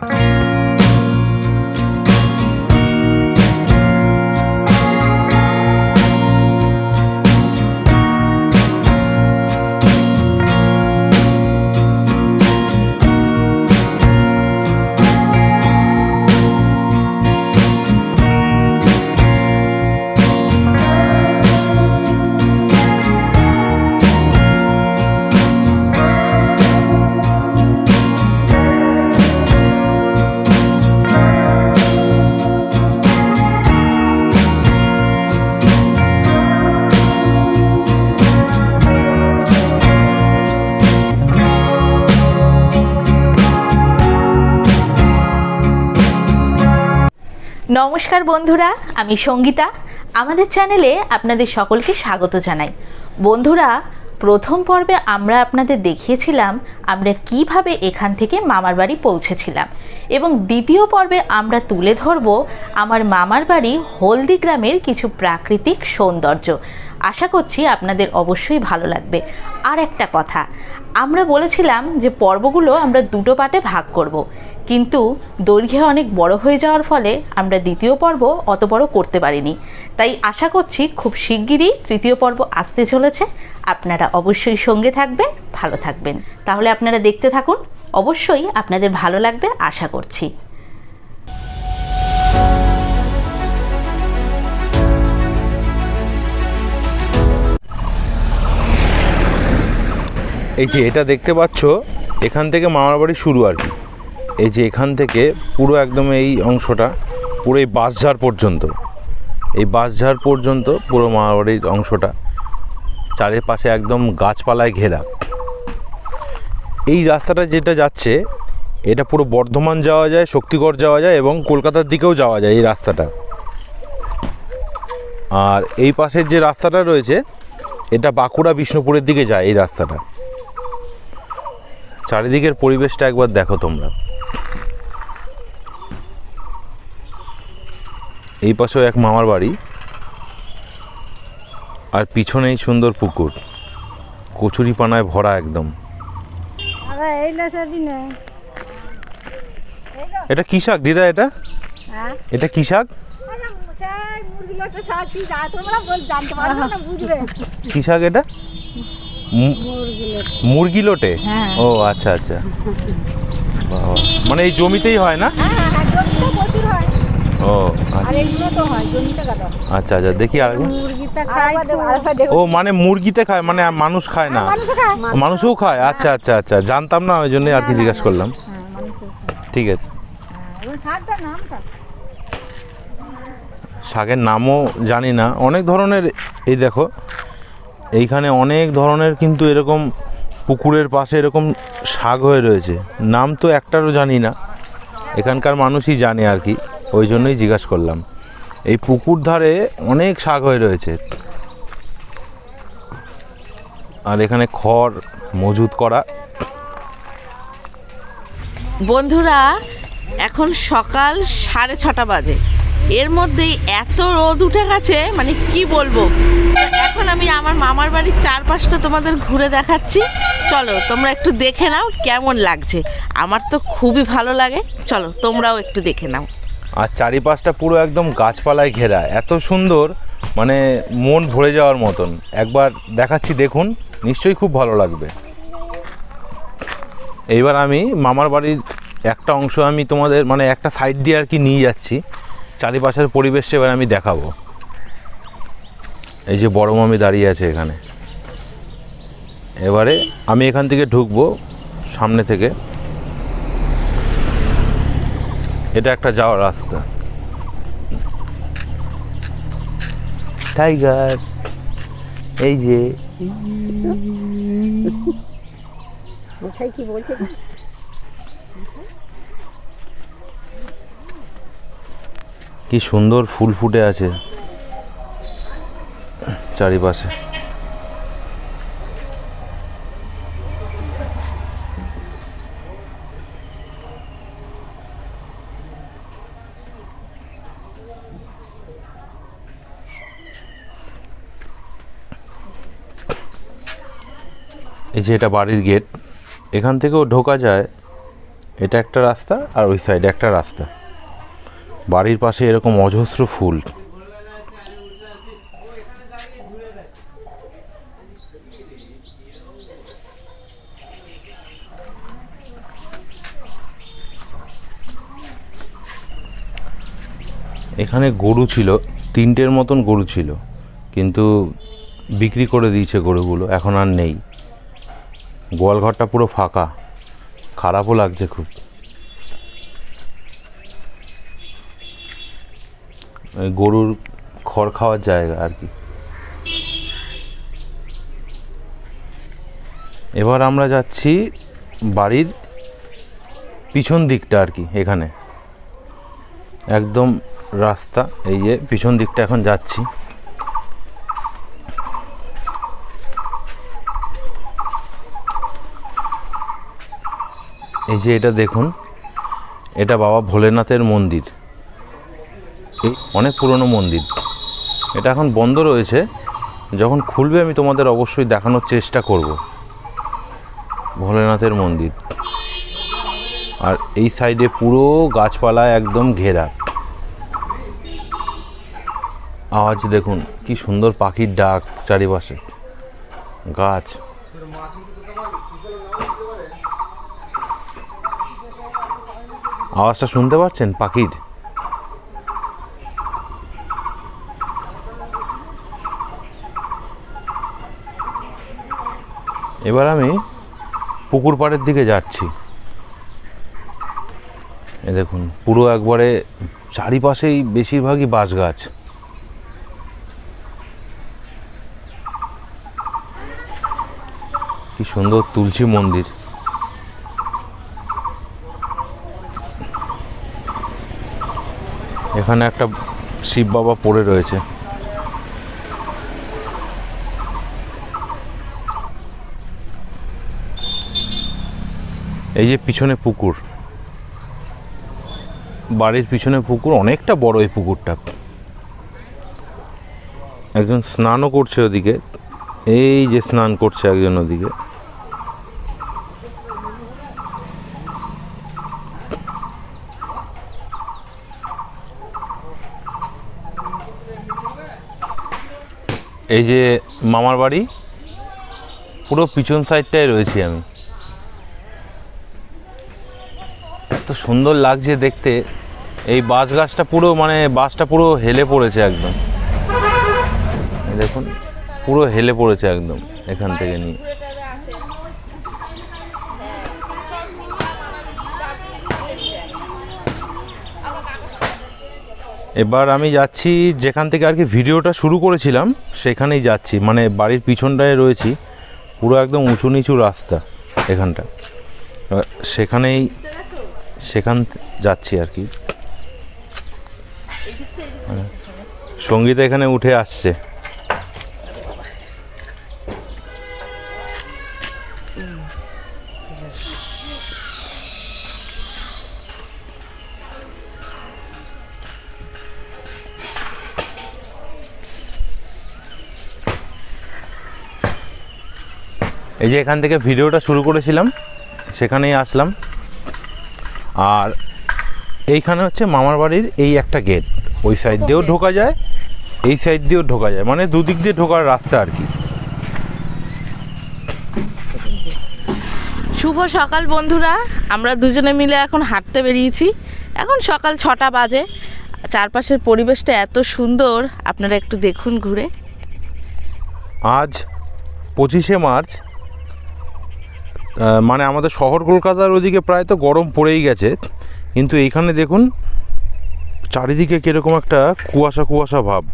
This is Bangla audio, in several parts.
Bye. নমস্কার বন্ধুরা, আমি সঙ্গীতা। আমাদের চ্যানেলে আপনাদের সকলকে স্বাগত জানাই। বন্ধুরা, প্রথম পর্বে আমরা আপনাদের দেখিয়েছিলাম আমরা কীভাবে এখান থেকে মামার বাড়ি পৌঁছেছিলাম এবং দ্বিতীয় পর্বে আমরা তুলে ধরব আমার মামার বাড়ি হলদি গ্রামের কিছু প্রাকৃতিক সৌন্দর্য। আশা করছি আপনাদের অবশ্যই ভালো লাগবে। আর একটা কথা, আমরা বলেছিলাম যে পর্বগুলো আমরা দুটো পার্টে ভাগ করব। কিন্তু দৈর্ঘ্যে অনেক বড় হয়ে যাওয়ার ফলে আমরা দ্বিতীয় পর্ব অত বড় করতে পারিনি। তাই আশা করছি খুব শিগগিরই তৃতীয় পর্ব আসতে চলেছে। আপনারা অবশ্যই সঙ্গে থাকবেন, ভালো থাকবেন। তাহলে আপনারা দেখতে থাকুন, অবশ্যই আপনাদের ভালো লাগবে আশা করছি। এই যে এটা দেখতে পাচ্ছ, এখান থেকে মামার বাড়ি শুরু আর কি। এই যে এখান থেকে পুরো একদম এই অংশটা, পুরো এই বাঁশঝাড় পর্যন্ত। এই বাঁশঝাড় পর্যন্ত পুরো মামার বাড়ির অংশটা। চারিপাশে একদম গাছপালায় ঘেরা। এই রাস্তাটা যেটা যাচ্ছে, এটা পুরো বর্ধমান যাওয়া যায়, শক্তিগড় যাওয়া যায় এবং কলকাতার দিকেও যাওয়া যায় এই রাস্তাটা। আর এই পাশের যে রাস্তাটা রয়েছে, এটা বাঁকুড়া বিষ্ণুপুরের দিকে যায় এই রাস্তাটা। চারিদিকের পরিবেশটা একবার দেখো তোমরা। এই পাশেও এক মামার বাড়ি। আর পিছনেই সুন্দর পুকুর। কচুরি পানায় ভরা একদম। এটা কি শাক দিদা এটা? হ্যাঁ? এটা কি শাক? কি শাক এটা? মুরগি লোটে? হ্যাঁ। ও আচ্ছা আচ্ছা। মানে এই জমিতেই হয় না? হ্যাঁ প্রচুর হয়। ও আচ্ছা। হয় আচ্ছা আচ্ছা দেখি আর। ও মানে মুরগিতে খায় মানে মানুষ খায় না? মানুষও খায়। আচ্ছা আচ্ছা আচ্ছা জানতাম না ওই জন্যই আর কি জিজ্ঞাসা করলাম। হ্যাঁ ঠিক আছে। নামটা? শাকের নামও জানি না। অনেক ধরনের এই দেখো এইখানে অনেক ধরনের কিন্তু এরকম পুকুরের পাশে এরকম শাক হয়ে রয়েছে। নাম তো একটারও জানি না। এখানকার মানুষই জানে আর কি। ওই জন্যই জিজ্ঞাসা করলাম। এই পুকুর ধারে অনেক শাক হয়ে রয়েছে। আর এখানে খড় মজুত করা। বন্ধুরা, এখন সকাল সাড়ে ছটা বাজে। এর মধ্যেই এত রোদ উঠে গেছে মানে কি বলব? এখন আমি আমার মামার বাড়ির চারপাশটা তোমাদের ঘুরে দেখাচ্ছি। চলো, তোমরা একটু দেখে নাও কেমন লাগছে। আমার তো খুবই ভালো লাগে। চলো, তোমরাও একটু দেখে নাও। আর চারিপাশটা পুরো একদম গাছপালায় ঘেরা। এত সুন্দর মানে মন ভরে যাওয়ার মতন। একবার দেখাচ্ছি, দেখুন, নিশ্চয়ই খুব ভালো লাগবে। এইবার আমি মামার বাড়ির একটা অংশ আমি তোমাদের মানে একটা সাইড দিয়ে আর কি নিয়ে যাচ্ছি। চারিপাশের পরিবেশটা এবার আমি দেখাবো। এই যে বড় মামি দাঁড়িয়ে আছে এখানে। এবারে আমি এখান থেকে ঢুকবো সামনে থেকে। এটা একটা যাওয়ার রাস্তা। টাইগার এই যে। কোথায় কি বলছে? কি সুন্দর ফুল ফুটে আছে চারিপাশে। যে এটা বাড়ির গেট এখান থেকেও ঢোকা যায়। এটা একটা রাস্তা আর ওই সাইডে একটা রাস্তা। বাড়ির পাশে এরকম অজস্র ফুল। এখানে গরু ছিল, তিনটের মতন গরু ছিল। কিন্তু বিক্রি করে দিয়েছে গরুগুলো, এখন আর নেই। গোয়ালঘরটা পুরো ফাঁকা। খারাপও লাগছে খুব। গরুর খড় খাওয়ার জায়গা আর কি। এবার আমরা যাচ্ছি বাড়ির পিছন দিকটা আর কি, এখানে। একদম রাস্তা, এই যে পিছন দিকটা এখন যাচ্ছি। এই যে এটা দেখুন, এটা বাবা ভোলেনাথের মন্দির। এই অনেক পুরনো মন্দির। এটা এখন বন্ধ রয়েছে। যখন খুলবে আমি তোমাদের অবশ্যই দেখানোর চেষ্টা করব। ভোলেনাথের মন্দির। আর এই সাইডে পুরো গাছপালা একদম ঘেরা। আওয়াজ দেখুন, কি সুন্দর পাখির ডাক চারিপাশে। গাছ। আওয়াজটা শুনতে পাচ্ছেন, পাখির? এবার আমি পুকুর পাড়ের দিকে যাচ্ছি। এ দেখুন, পুরো একবারে চারিপাশেই বেশিরভাগই বাঁশ গাছ কি সুন্দর তুলসী মন্দির। এখানে একটা শিব বাবা পড়ে রয়েছে। এই যে পিছনে পুকুর। বাড়ির পিছনে পুকুর, অনেকটা বড় এই পুকুরটা। একজন স্নানও করছে ওদিকে। এই যে স্নান করছে একজন ওদিকে। এই যে মামার বাড়ি, পুরো পিছন সাইডটাই রয়েছি আমি। এত সুন্দর লাগছে দেখতে। এই বাস গাছটা পুরো মানে বাসটা পুরো হেলে পড়েছে একদম। দেখুন, পুরো হেলে পড়েছে একদম এখান থেকে নিয়ে। এবার আমি যাচ্ছি যেখান থেকে আর কি ভিডিওটা শুরু করেছিলাম, সেখানেই যাচ্ছি। মানে বাড়ির পিছনটায় রয়েছি, পুরো একদম উঁচু নিচু রাস্তা এখানটা। সেখানেই, সেখান যাচ্ছি আর কি। সঙ্গীতা এখানে উঠে আসছে। এই যে এখান থেকে ভিডিওটা শুরু করেছিলাম সেখানেই আসলাম। আর এইখানে হচ্ছে মামার বাড়ির এই একটা গেট ওই সাইড দিয়েও ঢোকা যায় এই সাইড দিয়েও ঢোকা যায় মানে দুদিক দিয়ে ঢোকার রাস্তা আর কি। শুভ সকাল বন্ধুরা আমরা দুজনে মিলে এখন হাঁটতে বেরিয়েছি। এখন সকাল ছটা বাজে চারপাশের পরিবেশটা এত সুন্দর আপনারা একটু দেখুন ঘুরে। আজ পঁচিশে মার্চ মানে আমাদের শহর কলকাতার ওদিকে প্রায় তো গরম পড়েই গেছে। কিন্তু এইখানে দেখুন চারিদিকে কীরকম একটা কুয়াশা কুয়াশা ভাব।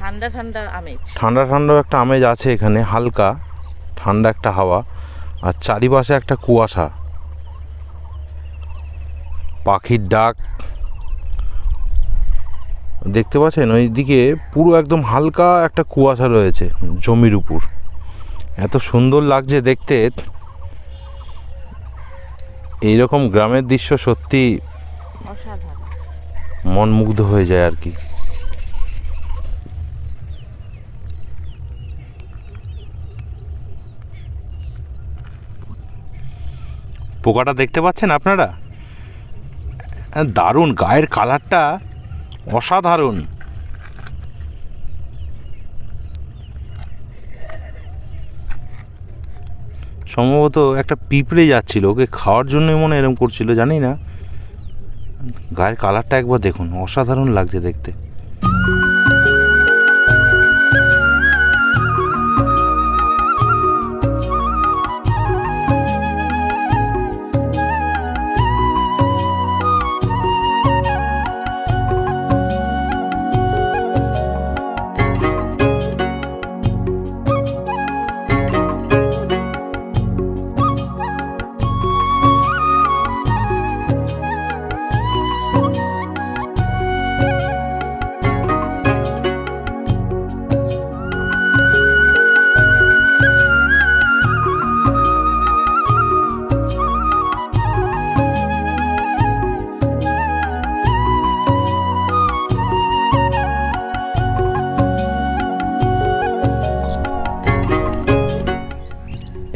ঠান্ডা ঠান্ডা আমেজ। ঠান্ডা ঠান্ডা একটা আমেজ আছে এখানে হালকা ঠান্ডা একটা হাওয়া আর চারিপাশে একটা কুয়াশা। পাখির ডাক। দেখতে পাচ্ছেন? ওইদিকে পুরো একদম হালকা একটা কুয়াশা রয়েছে জমির উপর। এত সুন্দর লাগছে দেখতে। এইরকম গ্রামের দৃশ্য সত্যি মন মুগ্ধ হয়ে যায় আর কি। পোকাটা দেখতে পাচ্ছেন আপনারা? দারুণ গায়ের কালারটা অসাধারণ। সম্ভবত একটা পিঁপড়ে যাচ্ছিল, ওকে খাওয়ার জন্যই মনে এরম করছিল, জানি না। গায়ের কালারটা একবার দেখুন, অসাধারণ লাগছে দেখতে।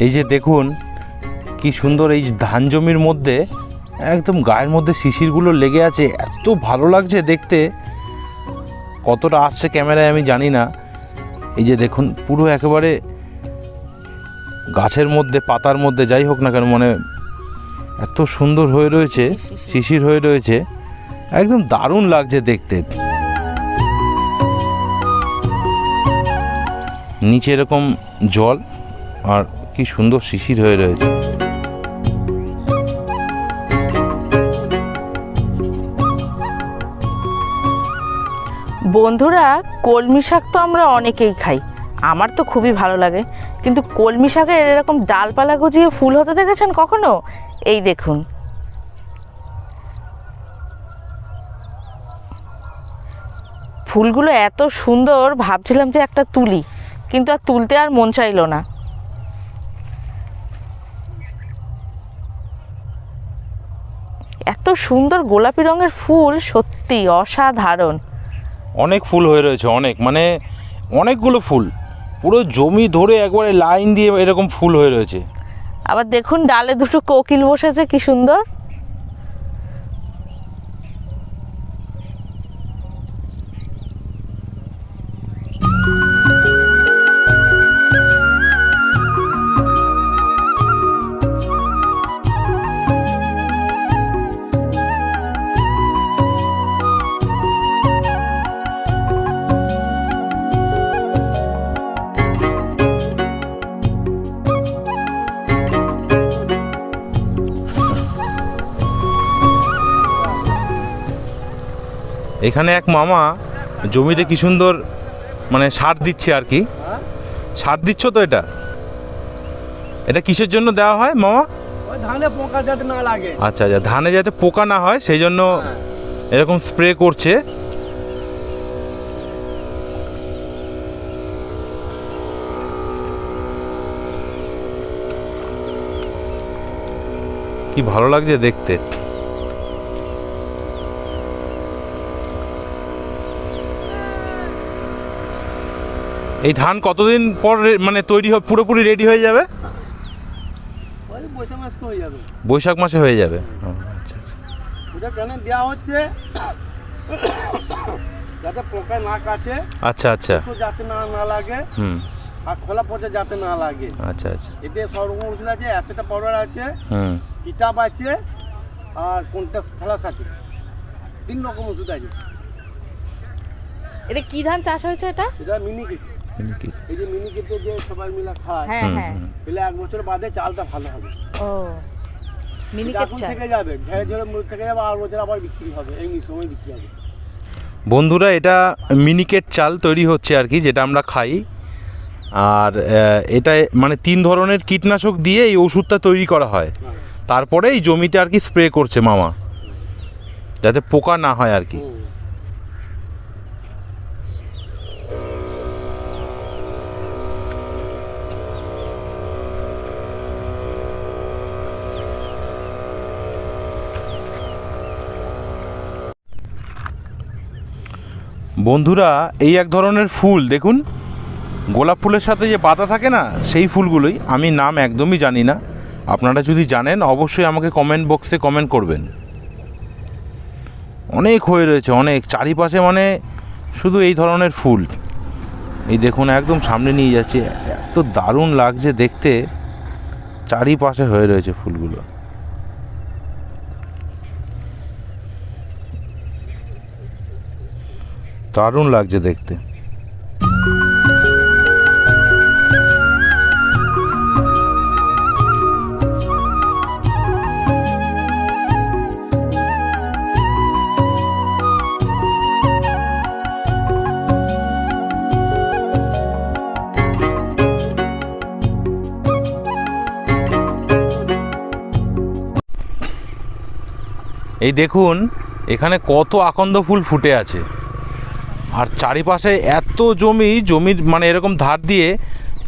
এই যে দেখুন, কি সুন্দর এই ধান জমির মধ্যে, একদম গায়ের মধ্যে শিশিরগুলো লেগে আছে, এত ভালো লাগছে দেখতে। কতটা আসছে ক্যামেরায় আমি জানি না। এই যে দেখুন, পুরো একেবারে গাছের মধ্যে, পাতার মধ্যে, যাই হোক না কেন মানে এত সুন্দর হয়ে রয়েছে, শিশির হয়ে রয়েছে, একদম দারুণ লাগছে দেখতে। নিচে এরকম জল, আর কি সুন্দর শিশির হয়ে রয়েছে। বন্ধুরা, কলমি শাক তো আমরা অনেকেই খাই। আমার তো খুবই ভালো লাগে। কিন্তু কলমি শাকের এরকম ডালপালা গজিয়ে ফুল হতে দেখেছেন কখনো? এই দেখুন। ফুলগুলো এত সুন্দর, ভাবছিলাম যে একটা তুলি, কিন্তু আর তুলতে আর মন চাইলো না। এত সুন্দর গোলাপি রঙের ফুল সত্যি অসাধারণ। অনেক ফুল হয়ে রয়েছে অনেক। মানে অনেকগুলো ফুল। পুরো জমি ধরে একবারে লাইন দিয়ে এরকম ফুল হয়ে রয়েছে। আবার দেখুন ডালে দুটো কোকিল বসেছে কি সুন্দর। এখানে এক মামা জমিতে কি সুন্দর মানে সার দিচ্ছে আর কি। সার দিচ্ছ তো এটা? এটা কিসের জন্য দেওয়া হয় মামা? ধানে পোকা যাতে না লাগে। আচ্ছা আচ্ছা ধানে যাতে পোকা না হয় সেই জন্য এরকম স্প্রে করছে। কি ভালো লাগছে দেখতে। এই ধান কতদিন পর মানে তৈরি হবে পুরোপুরি রেডি হয়ে যাবে? ওই বৈশাখ মাস হয়ে যাবে। বৈশাখ মাসে হয়ে যাবে। আচ্ছা আচ্ছা। দেওয়া হচ্ছে? যাতে পোকা না কাটে আচ্ছা আচ্ছা। যাতে না না লাগে হুম। আর খোলা পচে যাতে না লাগে। আচ্ছা আচ্ছা। এতে সব রকম ওষুধ আছে অ্যাসেটা পাউডার আছে হুম। কিতাব আছে আর কোনটা ফ্লাস আছে। তিন রকম ওষুধ আছে। এটা কি ধান চাষ হয়েছে এটা? এটা মিনি? এই যে মিনি কিটে যে সবাই মিলে খায়। হ্যাঁ হ্যাঁ। তাহলে এক বছর বাদে চালটা ভালো হবে। ও এটা মিনিকেট চাল। থেকে যাবে ঝেড়ে ঝেড়ে মুখ থেকে যাবে আর বছর আবার বিক্রি হবে এই সময় বিক্রি হবে। বন্ধুরা এটা মিনিকেট চাল তৈরি হচ্ছে আর কি যেটা আমরা খাই। আর এটা মানে তিন ধরনের কীটনাশক দিয়ে এই ওষুধটা তৈরি করা হয়। তারপরে এই জমিতে আর কি স্প্রে করছে মামা যাতে পোকা না হয় আর কি। বন্ধুরা, এই এক ধরনের ফুল, দেখুন। গোলাপ ফুলের সাথে যে পাতা থাকে না, সেই ফুলগুলোই, আমি নাম একদমই জানি না। আপনারা যদি জানেন, অবশ্যই আমাকে কমেন্ট বক্সে কমেন্ট করবেন। অনেক হয়ে রয়েছে, অনেক। চারিপাশে মানে শুধু এই ধরনের ফুল। এই দেখুন, একদম সামনে নিয়ে যাচ্ছে। এত দারুণ লাগছে দেখতে। চারিপাশে হয়ে রয়েছে ফুলগুলো। দারুণ লাগছে দেখতে। এই দেখুন এখানে কত আকন্দ ফুল ফুটে আছে। চারিপাশে এত জমি, জমির মানে এরকম ধার দিয়ে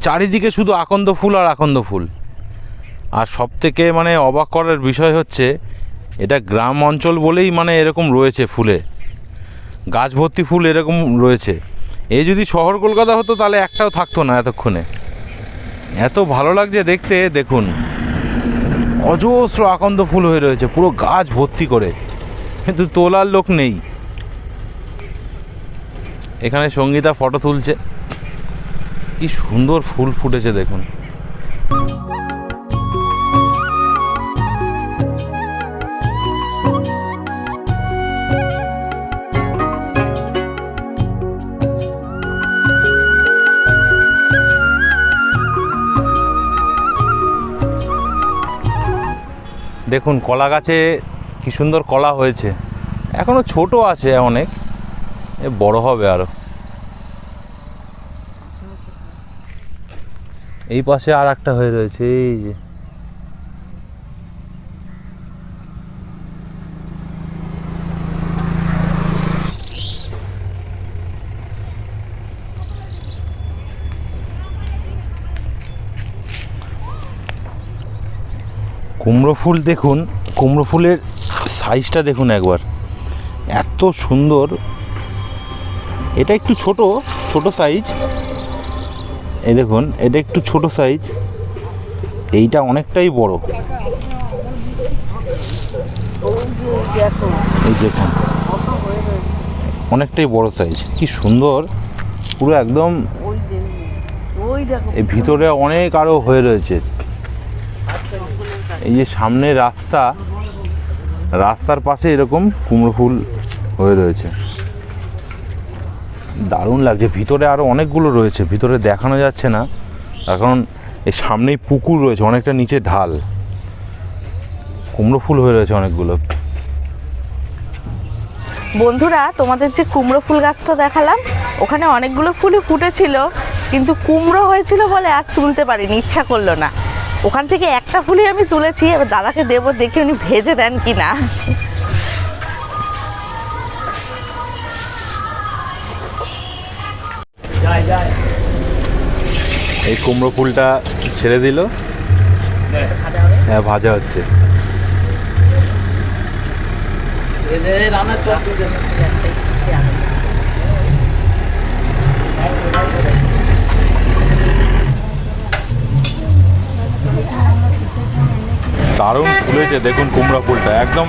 চারিদিকে শুধু আকন্দ ফুল আর আকন্দ ফুল। আর সব থেকে মানে অবাক করার বিষয় হচ্ছে, এটা গ্রাম অঞ্চল বলেই মানে এরকম রয়েছে ফুলে। গাছ ভর্তি ফুল এরকম রয়েছে। এই যদি শহর কলকাতা হতো তাহলে একটাও থাকতো না এতক্ষণে। এত ভালো লাগছে দেখতে, দেখুন। অজস্র আকন্দ ফুল হয়ে রয়েছে, পুরো গাছ ভর্তি করে। কিন্তু তোলার লোক নেই। এখানে সঙ্গীতা ফটো তুলছে। কি সুন্দর ফুল ফুটেছে দেখুন। দেখুন, কলা গাছে কি সুন্দর কলা হয়েছে। এখনও ছোট আছে অনেক, এ বড় হবে আরও। এই পাশে আর একটা হয়ে রয়েছে, এই যে। কুমড়ো ফুল দেখুন, কুমড়ো ফুলের সাইজটা দেখুন একবার। এত সুন্দর। এটা একটু ছোট ছোট সাইজ। এই দেখুন, এটা একটু ছোট সাইজ এইটা অনেকটাই বড়। এই দেখুন, অনেকটাই বড় সাইজ কি সুন্দর। পুরো একদম এই ভিতরে অনেক আরও হয়ে রয়েছে। এই যে সামনে রাস্তা, রাস্তার পাশে এরকম কুমড়ো ফুল হয়ে রয়েছে। দারুণ লাগছে। ভিতরে আরও অনেকগুলো রয়েছে, ভিতরে দেখানো যাচ্ছে না। কারণ এই সামনেই পুকুর রয়েছে, অনেকটা নিচে ঢাল। কুমড়ো ফুল হয়ে রয়েছে অনেকগুলো। বন্ধুরা, তোমাদের যে কুমড়ো ফুল গাছটা দেখালাম, ওখানে অনেকগুলো ফুলই ফুটেছিল, কিন্তু কুমড়ো হয়েছিল বলে আর তুলতে পারিনি, ইচ্ছা করল না। ওখান থেকে একটা ফুলই আমি তুলেছি, এবার দাদাকে দেবো, দেখি উনি ভেজে দেন কি না এই কুমড়ো ফুলটা ছেড়ে দিল। হ্যাঁ ভাজা হচ্ছে। দারুণ ফুলেছে, দেখুন কুমড়া ফুলটা। একদম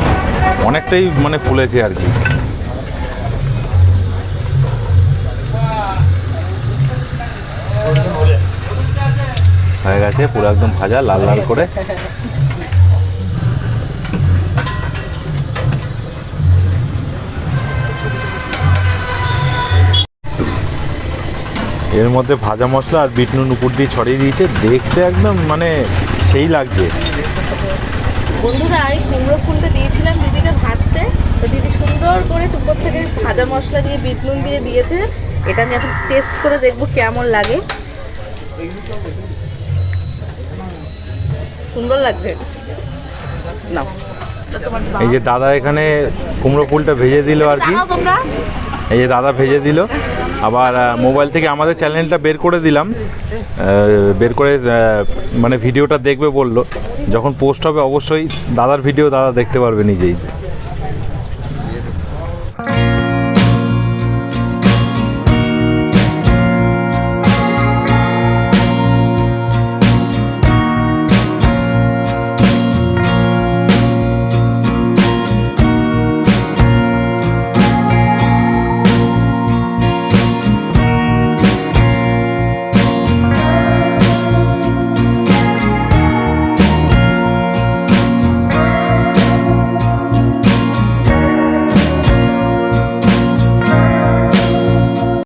অনেকটাই মানে ফুলেছে আর কি। হয়ে গেছে, পুরো একদম ভাজা, লাল লাল করে। এর মধ্যে ভাজা মশলা আর বিট নুন উপর দিয়ে ছড়িয়ে দিয়েছে। দেখতে একদম মানে সেই লাগছে। বন্ধুরা, এই দিয়েছিলাম দিদিকে ভাজতে। তো দিদি সুন্দর করে থেকে ভাজা মশলা দিয়ে দিয়ে দিয়েছে। এটা আমি এখন টেস্ট করে দেখব কেমন লাগে। সুন্দর লাগছে। নাও। এই যে দাদা এখানে কুমড়ো ফুলটা ভেজে দিল আর কি। এই যে দাদা ভেজে দিল। আবার মোবাইল থেকে আমাদের চ্যানেলটা বের করে দিলাম। বের করে মানে ভিডিওটা দেখবে বলল। যখন পোস্ট হবে অবশ্যই দাদার ভিডিও দাদা দেখতে পারবে নিজেই।